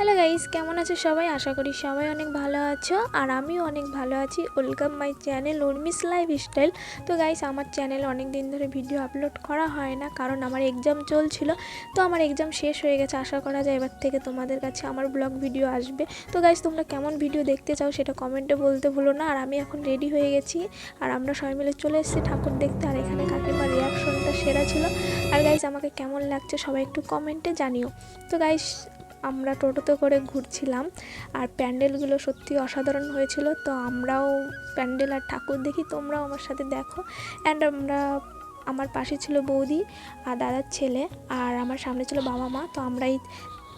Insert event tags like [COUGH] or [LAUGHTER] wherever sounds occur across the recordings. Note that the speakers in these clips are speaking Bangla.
হ্যালো গাইস কেমন আছো সবাই? আশা করি সবাই অনেক ভালো আছো, আর আমিও অনেক ভালো আছি। Welcome my channel Urmi's life style তো গাইস আমার চ্যানেল অনেক দিন ধরে ভিডিও আপলোড করা হয় না, কারণ আমার এক্সাম চলছিল। তো আমার এক্সাম শেষ হয়ে গেছে, আশা করা যায় এবার থেকে তোমাদের কাছে আমার ব্লগ ভিডিও আসবে। তো গাইস তোমরা কেমন ভিডিও দেখতে চাও সেটা কমেন্টে বলতে ভুলো না, আর আমি এখন রেডি হয়ে গেছি, আর আমরা সবাই মিলে চলে এসেছি ঠাকুর দেখতে, আর এখানে কাকিমার রিয়াকশনটা সেরা ছিল। আর গাইস আমাকে কেমন লাগছে সবাই একটু কমেন্টে জানিও। তো গাইস আমরা টোটোতে করে ঘুরছিলাম আর প্যান্ডেলগুলো সত্যি অসাধারণ হয়েছিল। তো আমরাও প্যান্ডেল আর ঠাকুর দেখি, তোমরাও আমার সাথে দেখো। অ্যান্ড আমরা, আমার পাশে ছিল বৌদি আর দাদার ছেলে আর আমার সামনে ছিল বাবা মা। তো আমরা এই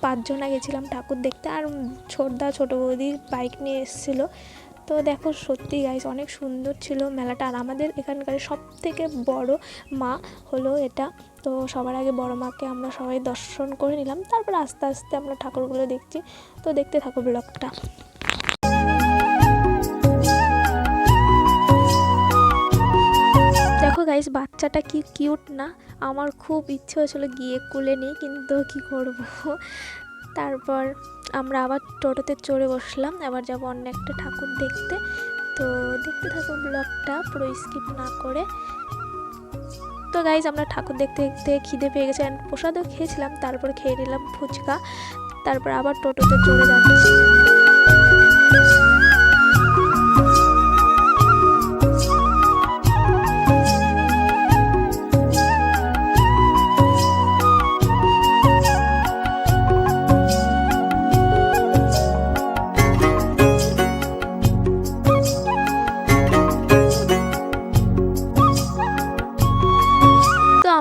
পাঁচজনা গেছিলাম ঠাকুর দেখতে। আর ছোটদা ছোটো বৌদির বাইক নিয়ে এসেছিল। তো দেখো সত্যি গাইস অনেক সুন্দর ছিল মেলাটা। আর আমাদের এখানকার সব থেকে বড় মা হলো এটা। তো সবার আগে বড় মাকে আমরা সবাই দর্শন করে নিলাম। তারপর আস্তে আস্তে আমরা ঠাকুরগুলো দেখছি। তো দেখতে থাকো ব্লগটা দেখো গাইস বাচ্চাটা কি কিউট না? আমার খুব ইচ্ছে হয়েছিল গিয়ে কুলে নিই কিন্তু কি করব? তারপর আমরা আবার টোটোতে চড়ে বসলাম। আবার যাব অন্য একটা ঠাকুর দেখতে। তো দেখতে থাকো ব্লগটা, পুরো স্কিপ না করে। তো গাইজ আমরা ঠাকুর দেখতে দেখতে খিদে পেয়ে গেছি অ্যান্ড প্রসাদও খেয়েছিলাম, তারপর খেয়ে নিলাম ফুচকা। তারপর আবার টোটোতে চড়ে যাচ্ছি।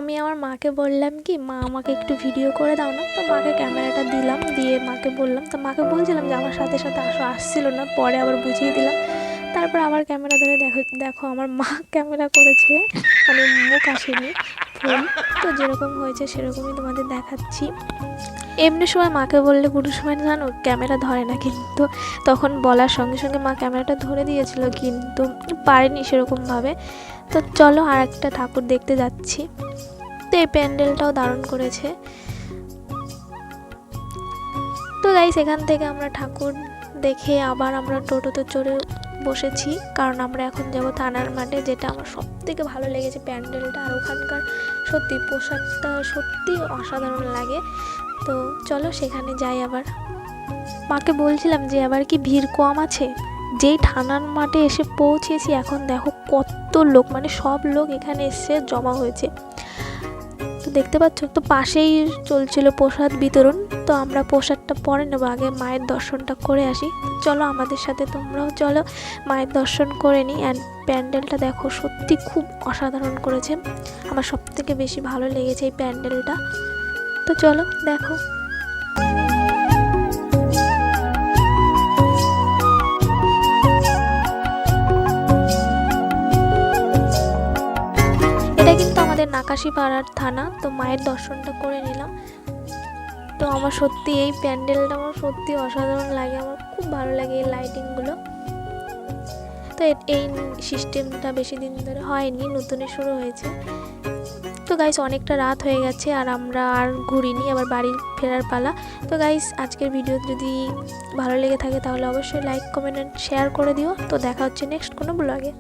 আমি আমার মাকে বললাম কি, মা, আমাকে একটু ভিডিও করে দাও না। তো মাকে ক্যামেরাটা দিলাম, দিয়ে মাকে বললাম, তো মাকে বলছিলাম যে, আমার সাথে সাথে আসো। আসছিল না, পরে আবার বুঝিয়ে দিলাম। তারপর আবার ক্যামেরা ধরে দেখো দেখো আমার মা [LAUGHS] ক্যামেরা করেছে মানে মুখ আসেনি ফুল তো যেরকম হয়েছে সেরকমই তোমাদের দেখাচ্ছি। এমনি সময় মাকে বললে কোনো সময় জানো ক্যামেরা ধরে না কিন্তু। তখন বলার সঙ্গে সঙ্গে মা ক্যামেরাটা ধরে দিয়েছিল, কিন্তু পারেনি সেরকমভাবে। তো চলো আর একটা ঠাকুর দেখতে যাচ্ছি। তো এই প্যান্ডেলটাও দারুণ করেছে। তো গাইস এখান থেকে আমরা ঠাকুর দেখে আবার আমরা টোটোতে চড়ে বসেছি, কারণ আমরা এখন যাব থানার মাঠে, যেটা আমার সব থেকে ভালো লেগেছে প্যান্ডেলটা, আর ওখানকার সত্যি পোশাকটা সত্যি অসাধারণ লাগে। তো চলো সেখানে যাই আবার। মাকে বলছিলাম যে, আবার কি ভিড় কম আছে? যেই থানার মাঠে এসে পৌঁছেছি, এখন দেখো কত লোক মানে সব লোক এখানে এসে জমা হয়েছে। তো দেখতে পাচ্ছ, তো পাশেই চলছিল প্রসাদ বিতরণ। তো আমরা প্রসাদটা পরে নেব, আগে মায়ের দর্শনটা করে আসি। চলো আমাদের সাথে তোমরাও চলো, মায়ের দর্শন করে নিই। অ্যান্ড প্যান্ডেলটা দেখো, সত্যি খুব অসাধারণ করেছে। আমার সব থেকে বেশি ভালো লেগেছে এই প্যান্ডেলটা। তো চলো, দেখো। কিন্তু নাকাশি পাড়ার থানা, তো মায়ের দর্শনটা করে নিলাম। তো আমার সত্যি এই প্যান্ডেলটা আমার সত্যি অসাধারণ লাগে, আমার খুব ভালো লাগে এই লাইটিংগুলো তো এই সিস্টেমটা বেশি দিন ধরে হয়নি, নতুনে শুরু হয়েছে। তো গাইস অনেকটা রাত হয়ে গেছে আর আমরা আর ঘুরিনি, আবার বাড়ি ফেরার পালা। তো গাইস আজকের ভিডিও যদি ভালো লেগে থাকে তাহলে অবশ্যই লাইক কমেন্ট শেয়ার করে দিও। তো দেখা হচ্ছে নেক্সট কোনো ব্লগে